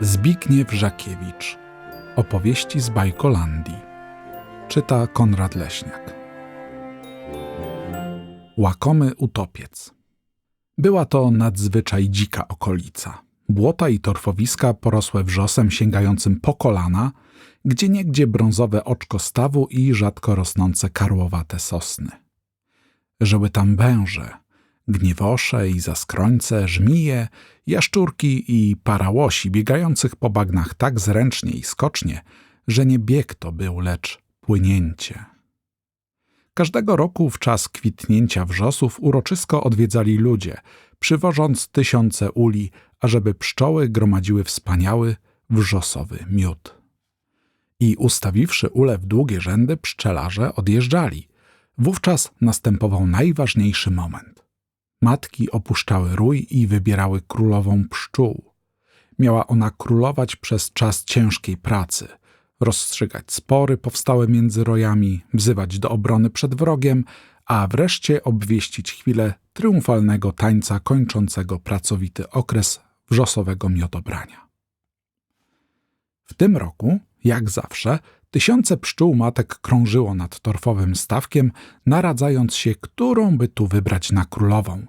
Zbigniew Żakiewicz Opowieści z Bajkolandii Czyta Konrad Leśniak Łakomy utopiec Była to nadzwyczaj dzika okolica. Błota i torfowiska porosłe wrzosem sięgającym po kolana, gdzie niegdzie brązowe oczko stawu i rzadko rosnące karłowate sosny. Żyły tam węże, gniewosze i zaskrońce, żmije, jaszczurki i parałosi biegających po bagnach tak zręcznie i skocznie, że nie bieg to był, lecz płynięcie. Każdego roku w czas kwitnięcia wrzosów uroczysko odwiedzali ludzie, przywożąc tysiące uli, ażeby pszczoły gromadziły wspaniały, wrzosowy miód. I ustawiwszy ule w długie rzędy, pszczelarze odjeżdżali. Wówczas następował najważniejszy moment. Matki opuszczały rój i wybierały królową pszczół. Miała ona królować przez czas ciężkiej pracy, rozstrzygać spory powstałe między rojami, wzywać do obrony przed wrogiem, a wreszcie obwieścić chwilę triumfalnego tańca kończącego pracowity okres wrzosowego miodobrania. W tym roku, jak zawsze, tysiące pszczół matek krążyło nad torfowym stawkiem, naradzając się, którą by tu wybrać na królową,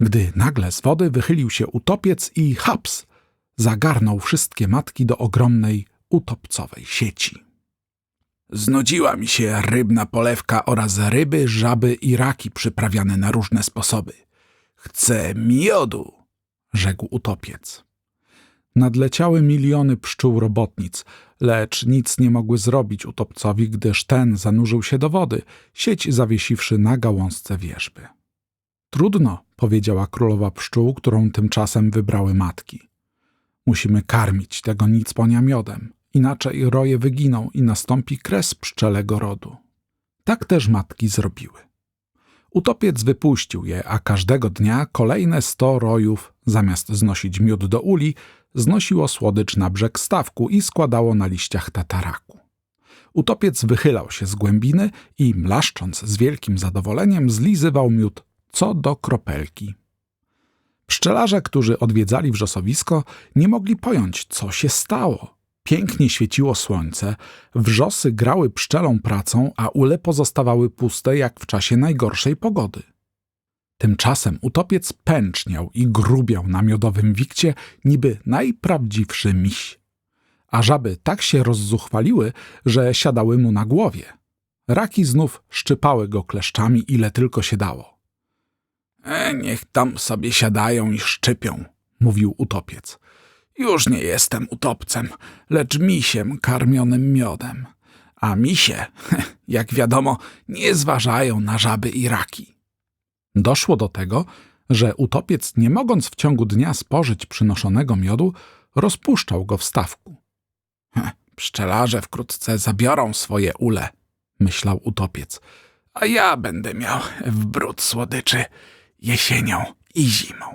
gdy nagle z wody wychylił się utopiec i haps! Zagarnął wszystkie matki do ogromnej, utopcowej sieci. Znudziła mi się rybna polewka oraz ryby, żaby i raki przyprawiane na różne sposoby. Chcę miodu, rzekł utopiec. Nadleciały miliony pszczół robotnic, lecz nic nie mogły zrobić utopcowi, gdyż ten zanurzył się do wody, sieć zawiesiwszy na gałązce wierzby. Trudno, powiedziała królowa pszczół, którą tymczasem wybrały matki. Musimy karmić tego nicponia miodem, inaczej roje wyginą i nastąpi kres pszczelego rodu. Tak też matki zrobiły. Utopiec wypuścił je, a każdego dnia kolejne sto rojów, zamiast znosić miód do uli, znosiło słodycz na brzeg stawku i składało na liściach tataraku. Utopiec wychylał się z głębiny i, mlaszcząc z wielkim zadowoleniem, zlizywał miód co do kropelki. Pszczelarze, którzy odwiedzali wrzosowisko, nie mogli pojąć, co się stało. Pięknie świeciło słońce, wrzosy grały pszczelą pracą, a ule pozostawały puste jak w czasie najgorszej pogody. Tymczasem utopiec pęczniał i grubiał na miodowym wikcie niby najprawdziwszy miś. A żaby tak się rozzuchwaliły, że siadały mu na głowie. Raki znów szczypały go kleszczami, ile tylko się dało. E, niech tam sobie siadają i szczypią, mówił utopiec. Już nie jestem utopcem, lecz misiem karmionym miodem. A misie, jak wiadomo, nie zważają na żaby i raki. Doszło do tego, że utopiec, nie mogąc w ciągu dnia spożyć przynoszonego miodu, rozpuszczał go w stawku. Pszczelarze wkrótce zabiorą swoje ule, myślał utopiec, a ja będę miał w brud słodyczy jesienią i zimą.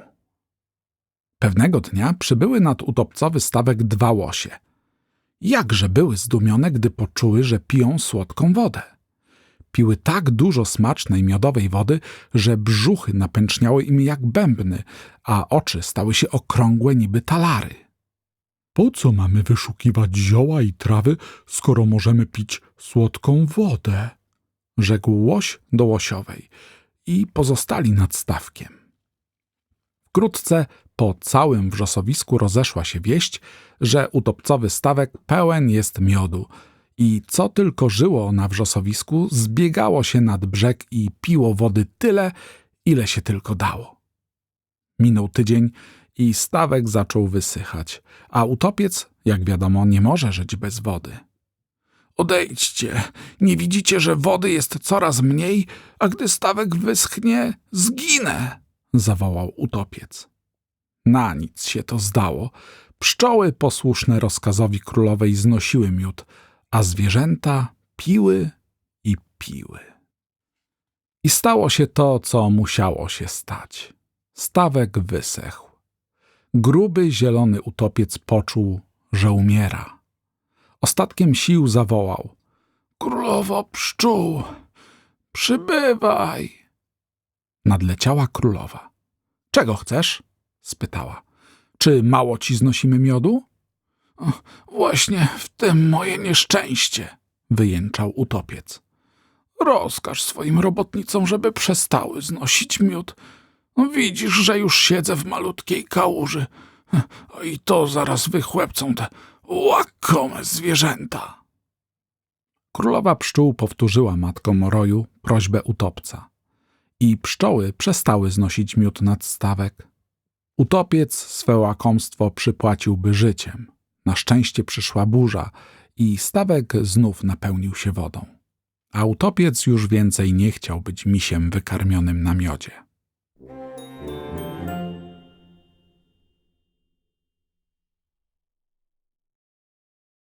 Pewnego dnia przybyły nad utopcowy stawek dwa łosie. Jakże były zdumione, gdy poczuły, że piją słodką wodę. Piły tak dużo smacznej miodowej wody, że brzuchy napęczniały im jak bębny, a oczy stały się okrągłe niby talary. Po co mamy wyszukiwać zioła i trawy, skoro możemy pić słodką wodę? rzekł łoś do łosiowej i pozostali nad stawkiem. Wkrótce po całym wrzosowisku rozeszła się wieść, że utopcowy stawek pełen jest miodu i co tylko żyło na wrzosowisku, zbiegało się nad brzeg i piło wody tyle, ile się tylko dało. Minął tydzień i stawek zaczął wysychać, a utopiec, jak wiadomo, nie może żyć bez wody. Odejdźcie, nie widzicie, że wody jest coraz mniej, a gdy stawek wyschnie, zginę, zawołał utopiec. Na nic się to zdało. Pszczoły posłuszne rozkazowi królowej znosiły miód, a zwierzęta piły i piły. I stało się to, co musiało się stać. Stawek wysechł. Gruby, zielony utopiec poczuł, że umiera. Ostatkiem sił zawołał: Królowo pszczół, przybywaj! Nadleciała królowa. Czego chcesz? spytała. Czy mało ci znosimy miodu? Właśnie w tym moje nieszczęście, wyjęczał utopiec. Rozkaż swoim robotnicom, żeby przestały znosić miód. No widzisz, że już siedzę w malutkiej kałuży. I to zaraz wychłepcą te łakome zwierzęta. Królowa pszczół powtórzyła matkom roju prośbę utopca. I pszczoły przestały znosić miód nad stawek. Utopiec swe łakomstwo przypłaciłby życiem. Na szczęście przyszła burza i stawek znów napełnił się wodą. A utopiec już więcej nie chciał być misiem wykarmionym na miodzie.